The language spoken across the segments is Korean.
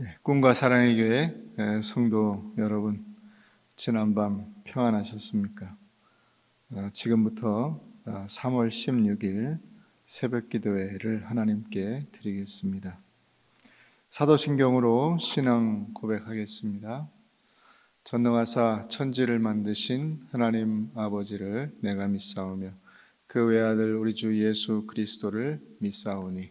예, 꿈과 사랑의 교회 예, 성도 여러분, 지난밤 평안하셨습니까? 어, 지금부터 3월 16일 새벽 기도회를 하나님께 드리겠습니다. 사도신경으로 신앙 고백하겠습니다. 전능하사 천지를 만드신 하나님 아버지를 내가 믿사오며 그 외아들 우리 주 예수 그리스도를 믿사오니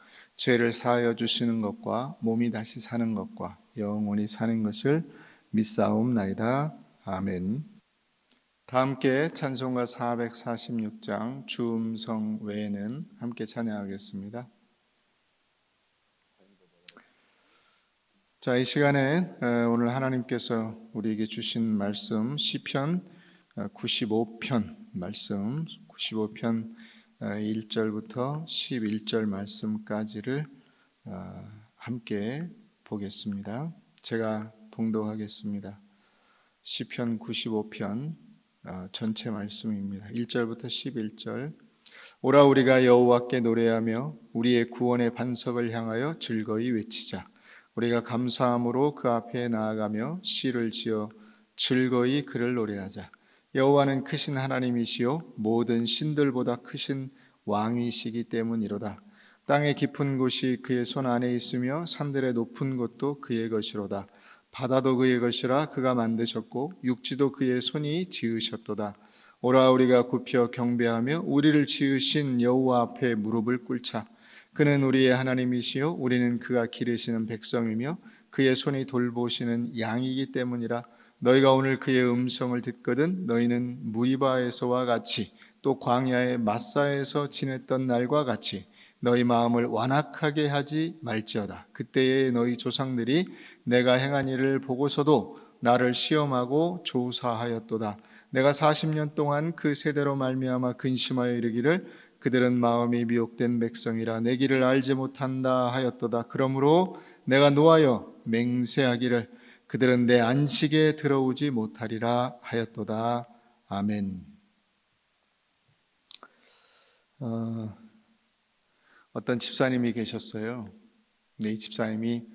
죄를 사하여 주시는 것과 몸이 다시 사는 것과 영원히 사는 것을 믿사옵나이다. 아멘. 다 함께 찬송가 446장 주음성 외에는 함께 찬양하겠습니다. 자, 이 시간에 오늘 하나님께서 우리에게 주신 말씀 시편 95편 말씀 95편 1절부터 11절 말씀까지를 함께 보겠습니다. 제가 봉독하겠습니다. 시편 95편 전체 말씀입니다. 1절부터 11절 오라 우리가 여호와께 노래하며 우리의 구원의 반석을 향하여 즐거이 외치자. 우리가 감사함으로 그 앞에 나아가며 시를 지어 즐거이 그를 노래하자. 여호와는 크신 하나님이시요 모든 신들보다 크신 왕이시기 때문이로다. 땅의 깊은 곳이 그의 손 안에 있으며 산들의 높은 곳도 그의 것이로다. 바다도 그의 것이라 그가 만드셨고 육지도 그의 손이 지으셨도다. 오라 우리가 굽혀 경배하며 우리를 지으신 여호와 앞에 무릎을 꿇자. 그는 우리의 하나님이시요 우리는 그가 기르시는 백성이며 그의 손이 돌보시는 양이기 때문이라. 너희가 오늘 그의 음성을 듣거든 너희는 무리바에서와 같이 또 광야의 마사에서 지냈던 날과 같이 너희 마음을 완악하게 하지 말지어다. 그때에 너희 조상들이 내가 행한 일을 보고서도 나를 시험하고 조사하였도다. 내가 40년 동안 그 세대로 말미암아 근심하여 이르기를 그들은 마음이 미혹된 백성이라 내 길을 알지 못한다 하였도다. 그러므로 내가 노하여 맹세하기를 그들은 내 안식에 들어오지 못하리라 하였도다. 아멘. 어, 어떤 집사님이 계셨어요. 네, 이 집사님이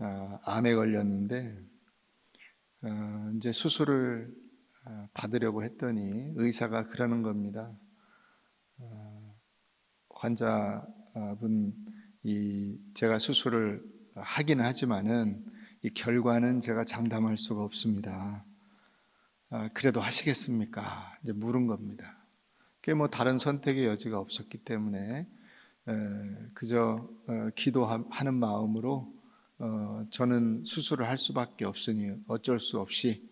어, 암에 걸렸는데 어, 이제 수술을 어, 받으려고 했더니 의사가 그러는 겁니다. 어, 환자분 이 제가 수술을 하기는 하지만은 이 결과는 제가 장담할 수가 없습니다. 아, 그래도 하시겠습니까? 이제 물은 겁니다. 그게 뭐 다른 선택의 여지가 없었기 때문에 그저 어, 기도하는 마음으로 어, 저는 수술을 할 수밖에 없으니 어쩔 수 없이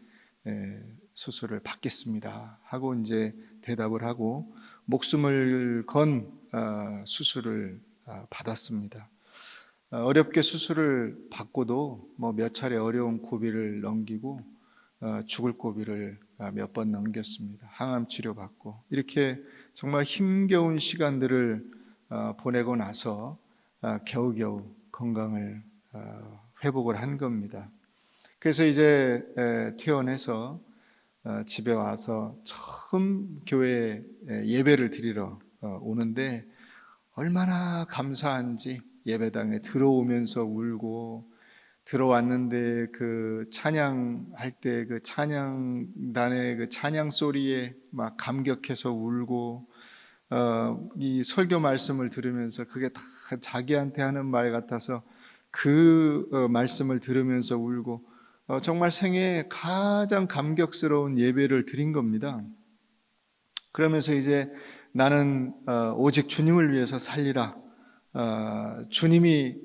수술을 받겠습니다. 하고 이제 대답을 하고 목숨을 건 어, 수술을 아, 받았습니다. 어, 어렵게 수술을 받고도 뭐 몇 차례 어려운 고비를 넘기고 어, 죽을 고비를 아, 몇번 넘겼습니다. 항암 치료 받고 이렇게 정말 힘겨운 시간들을 어, 보내고 나서 겨우겨우 건강을 회복을 한 겁니다. 그래서 이제 퇴원해서 집에 와서 처음 교회 예배를 드리러 오는데 얼마나 감사한지 예배당에 들어오면서 울고 들어왔는데 그 찬양할 때 그 찬양단의 그 찬양 소리에 막 감격해서 울고 어, 이 설교 말씀을 들으면서 그게 다 자기한테 하는 말 같아서 그 어, 말씀을 들으면서 울고 어, 정말 생애 가장 감격스러운 예배를 드린 겁니다. 그러면서 이제 나는 어, 오직 주님을 위해서 살리라. 어, 주님이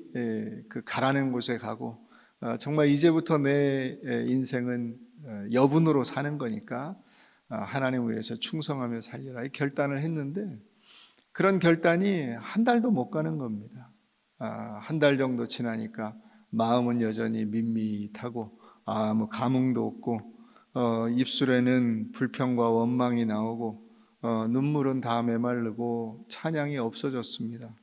그 가라는 곳에 가고 어, 정말 이제부터 내 인생은 어, 여분으로 사는 거니까 하나님 위해서 충성하며 살리라 이 결단을 했는데 그런 결단이 한 달도 못 가는 겁니다. 한 달 정도 지나니까 마음은 여전히 밋밋하고 아 뭐 감흥도 없고 어, 입술에는 불평과 원망이 나오고 어, 눈물은 다 메마르고 찬양이 없어졌습니다.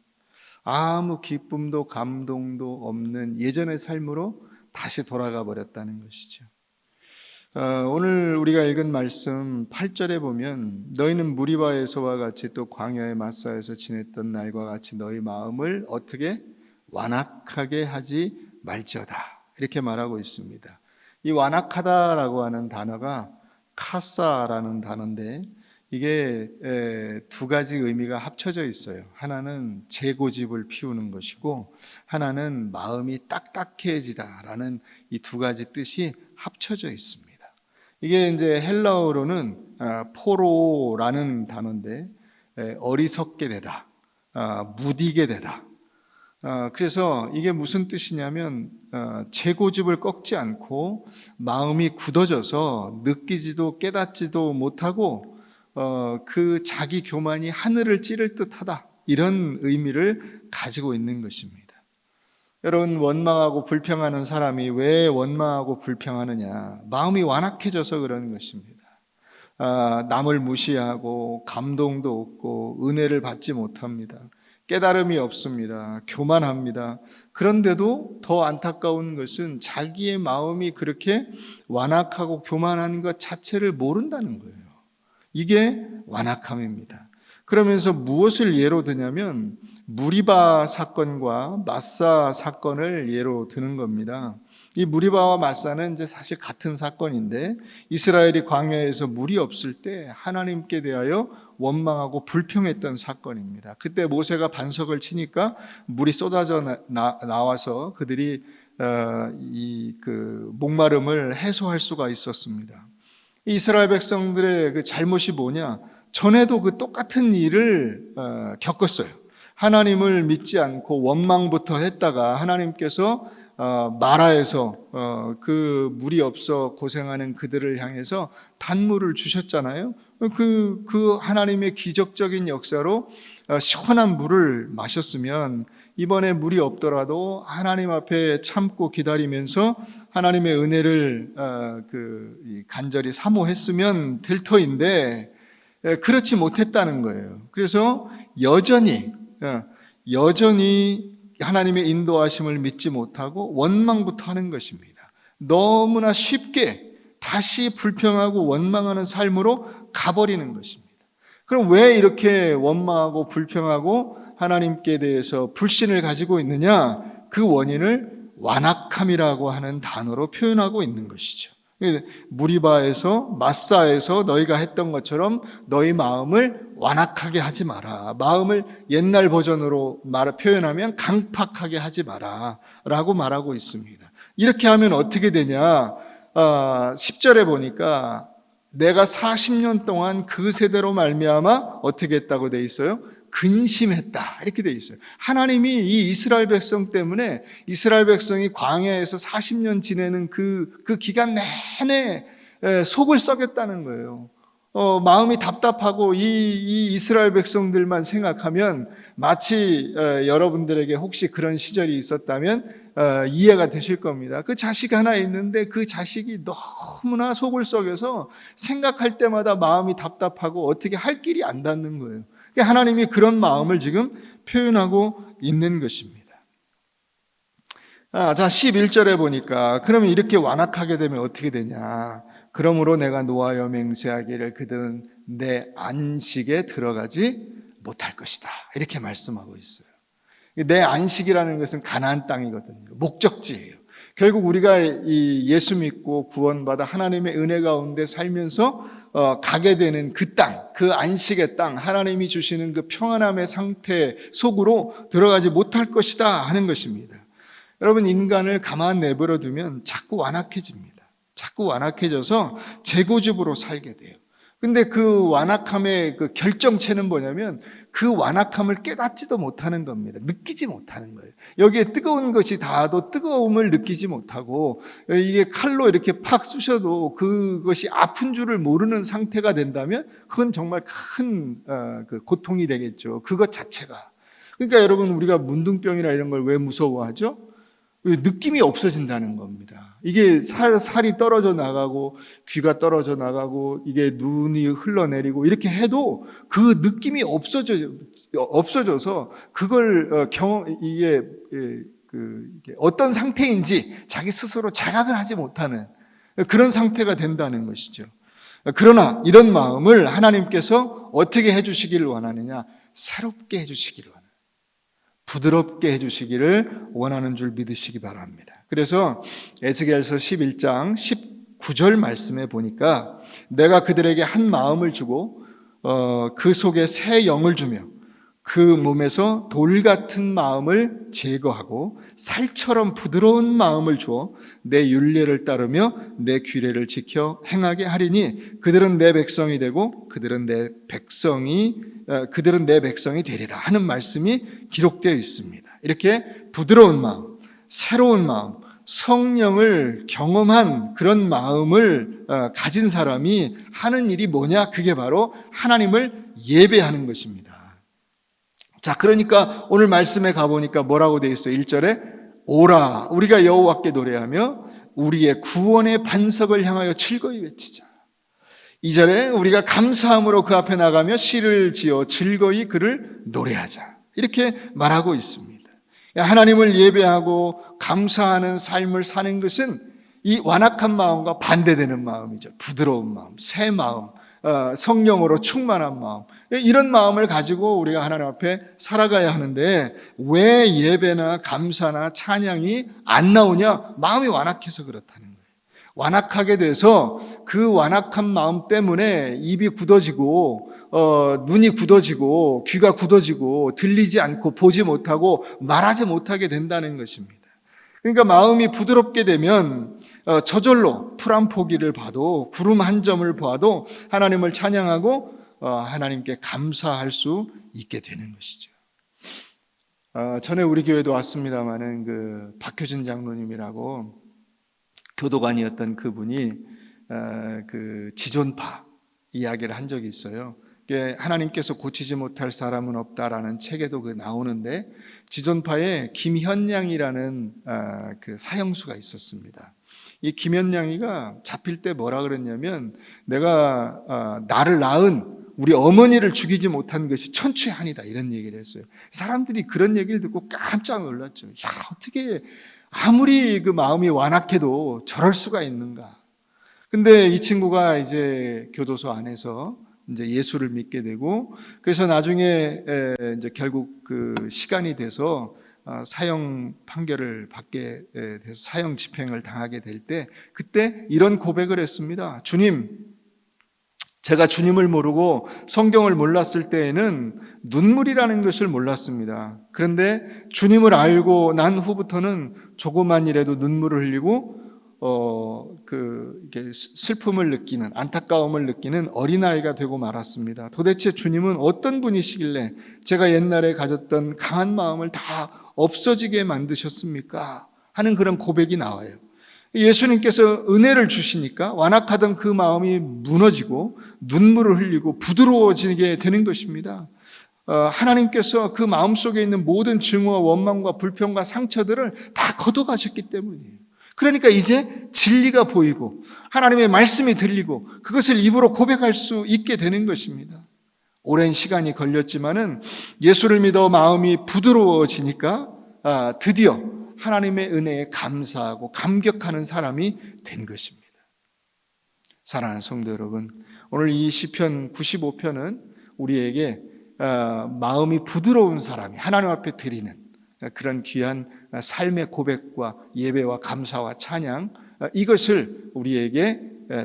아무 기쁨도 감동도 없는 예전의 삶으로 다시 돌아가 버렸다는 것이죠. 어, 오늘 우리가 읽은 말씀 8절에 보면 너희는 무리바에서와 같이 또 광야의 마사에서 지냈던 날과 같이 너희 마음을 어떻게 완악하게 하지 말지어다 이렇게 말하고 있습니다. 이 완악하다라고 하는 단어가 카사라는 단어인데 이게 에, 두 가지 의미가 합쳐져 있어요. 하나는 재고집을 피우는 것이고 하나는 마음이 딱딱해지다라는 이 두 가지 뜻이 합쳐져 있습니다. 이게 이제 헬라어로는 아, 포로라는 단어인데 에, 어리석게 되다, 아, 무디게 되다. 아, 그래서 이게 무슨 뜻이냐면 어, 재고집을 꺾지 않고 마음이 굳어져서 느끼지도 깨닫지도 못하고 어, 그 자기 교만이 하늘을 찌를 듯하다 이런 의미를 가지고 있는 것입니다. 여러분 원망하고 불평하는 사람이 왜 원망하고 불평하느냐? 마음이 완악해져서 그런 것입니다. 아, 남을 무시하고 감동도 없고 은혜를 받지 못합니다. 깨달음이 없습니다. 교만합니다. 그런데도 더 안타까운 것은 자기의 마음이 그렇게 완악하고 교만한 것 자체를 모른다는 거예요. 이게 완악함입니다. 그러면서 무엇을 예로 드냐면 무리바 사건과 마사 사건을 예로 드는 겁니다. 이 무리바와 마사는 이제 사실 같은 사건인데 이스라엘이 광야에서 물이 없을 때 하나님께 대하여 원망하고 불평했던 사건입니다. 그때 모세가 반석을 치니까 물이 쏟아져 나, 와서 그들이 어, 이그 목마름을 해소할 수가 있었습니다. 이스라엘 백성들의 그 잘못이 뭐냐? 전에도 그 똑같은 일을 어, 겪었어요. 하나님을 믿지 않고 원망부터 했다가 하나님께서 어, 마라에서 어, 그 물이 없어 고생하는 그들을 향해서 단물을 주셨잖아요. 그, 그 하나님의 기적적인 역사로 어, 시원한 물을 마셨으면 이번에 물이 없더라도 하나님 앞에 참고 기다리면서 하나님의 은혜를 어, 그 간절히 사모했으면 될 터인데 에, 그렇지 못했다는 거예요. 그래서 여전히 어, 여전히 하나님의 인도하심을 믿지 못하고 원망부터 하는 것입니다. 너무나 쉽게 다시 불평하고 원망하는 삶으로 가버리는 것입니다. 그럼 왜 이렇게 원망하고 불평하고 하나님께 대해서 불신을 가지고 있느냐? 그 원인을 완악함이라고 하는 단어로 표현하고 있는 것이죠. 무리바에서 마사에서 너희가 했던 것처럼 너희 마음을 완악하게 하지 마라. 마음을 옛날 버전으로 말 표현하면 강팍하게 하지 마라라고 말하고 있습니다. 이렇게 하면 어떻게 되냐? 어, 10절에 보니까 내가 40년 동안 그 세대로 말미암아 어떻게 했다고 돼 있어요? 근심했다. 이렇게 돼 있어요. 하나님이 이 이스라엘 백성 때문에 이스라엘 백성이 광야에서 40년 지내는 그, 그 기간 내내 속을 썩였다는 거예요. 어, 마음이 답답하고 이, 이 이스라엘 백성들만 생각하면 마치 어, 여러분들에게 혹시 그런 시절이 있었다면 어, 이해가 되실 겁니다. 그 자식 하나 있는데 그 자식이 너무나 속을 썩여서 생각할 때마다 마음이 답답하고 어떻게 할 길이 안 닿는 거예요. 그러니까 하나님이 그런 마음을 지금 표현하고 있는 것입니다. 아, 자, 11절에 보니까, 그러면 이렇게 완악하게 되면 어떻게 되냐. 그러므로 내가 노하여 맹세하기를 그들은 내 안식에 들어가지 못할 것이다. 이렇게 말씀하고 있어요. 내 안식이라는 것은 가나안 땅이거든요. 목적지예요. 결국 우리가 이 예수 믿고 구원받아 하나님의 은혜 가운데 살면서 어, 가게 되는 그 땅, 그 안식의 땅, 하나님이 주시는 그 평안함의 상태 속으로 들어가지 못할 것이다 하는 것입니다. 여러분 인간을 가만 내버려 두면 자꾸 완악해집니다. 자꾸 완악해져서 재고집으로 살게 돼요. 근데 그 완악함의 그 결정체는 뭐냐면 그 완악함을 깨닫지도 못하는 겁니다. 느끼지 못하는 거예요. 여기에 뜨거운 것이 닿아도 뜨거움을 느끼지 못하고 이게 칼로 이렇게 팍 쑤셔도 그것이 아픈 줄을 모르는 상태가 된다면 그건 정말 큰 어, 그 고통이 되겠죠. 그것 자체가. 그러니까 여러분 우리가 문둥병이나 이런 걸 왜 무서워하죠? 느낌이 없어진다는 겁니다. 이게 살, 살이 떨어져 나가고 귀가 떨어져 나가고 이게 눈이 흘러내리고 이렇게 해도 그 느낌이 없어져 없어져서 그걸 어, 경험 이게 예, 그 어떤 상태인지 자기 스스로 자각을 하지 못하는 그런 상태가 된다는 것이죠. 그러나 이런 마음을 하나님께서 어떻게 해주시기를 원하느냐? 새롭게 해주시기를. 부드럽게 해주시기를 원하는 줄 믿으시기 바랍니다. 그래서 에스겔서 11장 19절 말씀에 보니까 내가 그들에게 한 마음을 주고 어, 그 속에 새 영을 주며 그 몸에서 돌 같은 마음을 제거하고 살처럼 부드러운 마음을 주어 내 윤례를 따르며 내 규례를 지켜 행하게 하리니 그들은 내 백성이 되고 그들은 내 백성이 어, 그들은 내 백성이 되리라 하는 말씀이 기록되어 있습니다. 이렇게 부드러운 마음, 새로운 마음, 성령을 경험한 그런 마음을 어, 가진 사람이 하는 일이 뭐냐? 그게 바로 하나님을 예배하는 것입니다. 자, 그러니까 오늘 말씀에 가보니까 뭐라고 되어 있어요? 1절에 오라 우리가 여호와께 노래하며 우리의 구원의 반석을 향하여 즐거이 외치자. 2절에 우리가 감사함으로 그 앞에 나가며 시를 지어 즐거이 그를 노래하자. 이렇게 말하고 있습니다. 하나님을 예배하고 감사하는 삶을 사는 것은 이 완악한 마음과 반대되는 마음이죠. 부드러운 마음, 새 마음, 어, 성령으로 충만한 마음. 이런 마음을 가지고 우리가 하나님 앞에 살아가야 하는데 왜 예배나 감사나 찬양이 안 나오냐? 마음이 완악해서 그렇다는. 완악하게 돼서 그 완악한 마음 때문에 입이 굳어지고 어, 눈이 굳어지고 귀가 굳어지고 들리지 않고 보지 못하고 말하지 못하게 된다는 것입니다. 그러니까 마음이 부드럽게 되면 어, 저절로 풀 한 포기를 봐도 구름 한 점을 보아도 하나님을 찬양하고 어, 하나님께 감사할 수 있게 되는 것이죠. 어, 전에 우리 교회도 왔습니다만은 그 박효진 장로님이라고 교도관이었던 그분이 어, 그 지존파 이야기를 한 적이 있어요. 하나님께서 고치지 못할 사람은 없다라는 책에도 그 나오는데 지존파에 김현양이라는 그 사형수가 있었습니다. 이 김현양이가 잡힐 때 뭐라 그랬냐면 내가 나를 낳은 우리 어머니를 죽이지 못한 것이 천추의 한이다 이런 얘기를 했어요. 사람들이 그런 얘기를 듣고 깜짝 놀랐죠. 야 어떻게 아무리 그 마음이 완악해도 저럴 수가 있는가? 근데 이 친구가 이제 교도소 안에서 이제 예수를 믿게 되고 그래서 나중에 이제 결국 그 시간이 돼서 어, 사형 판결을 받게 돼서 사형 집행을 당하게 될 때 그때 이런 고백을 했습니다. 주님, 제가 주님을 모르고 성경을 몰랐을 때에는 눈물이라는 것을 몰랐습니다. 그런데 주님을 알고 난 후부터는 조그만이라도 눈물을 흘리고 어, 그, 이게 슬픔을 느끼는, 안타까움을 느끼는 어린아이가 되고 말았습니다. 도대체 주님은 어떤 분이시길래 제가 옛날에 가졌던 강한 마음을 다 없어지게 만드셨습니까? 하는 그런 고백이 나와요. 예수님께서 은혜를 주시니까 완악하던 그 마음이 무너지고 눈물을 흘리고 부드러워지게 되는 것입니다. 어, 하나님께서 그 마음 속에 있는 모든 증오와 원망과 불평과 상처들을 다 걷어가셨기 때문이에요. 그러니까 이제 진리가 보이고 하나님의 말씀이 들리고 그것을 입으로 고백할 수 있게 되는 것입니다. 오랜 시간이 걸렸지만은 예수를 믿어 마음이 부드러워지니까 아, 드디어 하나님의 은혜에 감사하고 감격하는 사람이 된 것입니다. 사랑하는 성도 여러분, 오늘 이 시편 95편은 우리에게 아, 마음이 부드러운 사람이 하나님 앞에 드리는 그런 귀한 삶의 고백과 예배와 감사와 찬양 이것을 우리에게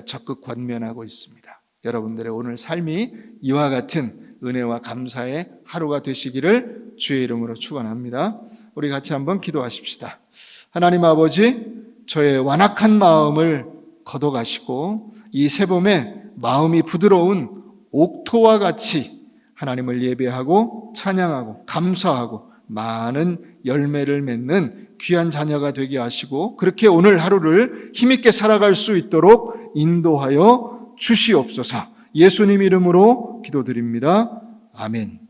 적극 권면하고 있습니다. 여러분들의 오늘 삶이 이와 같은 은혜와 감사의 하루가 되시기를 주의 이름으로 축원합니다. 우리 같이 한번 기도하십시다. 하나님 아버지, 저의 완악한 마음을 걷어가시고 이 새봄에 마음이 부드러운 옥토와 같이 하나님을 예배하고 찬양하고 감사하고 많은 열매를 맺는 귀한 자녀가 되게 하시고 그렇게 오늘 하루를 힘있게 살아갈 수 있도록 인도하여 주시옵소서 예수님 이름으로 기도드립니다. 아멘.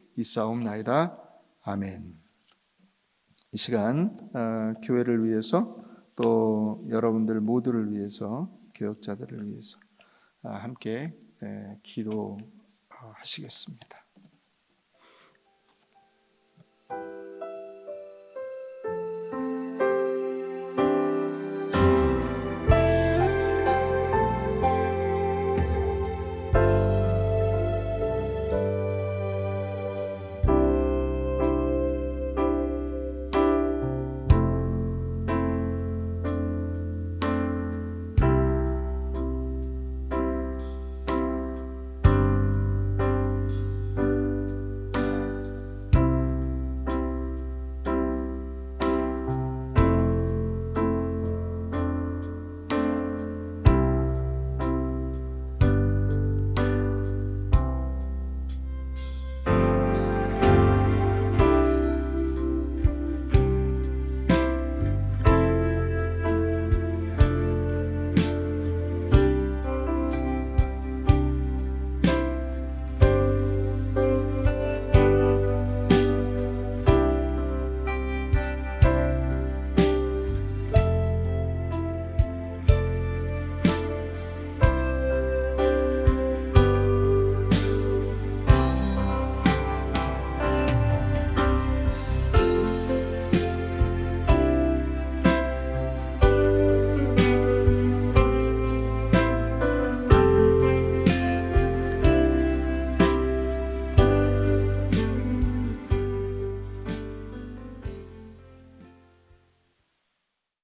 있사옵나이다. 아멘. 이 시간 어, 교회를 위해서 또 여러분들 모두를 위해서 교역자들을 위해서 아, 함께 예, 기도하시겠습니다.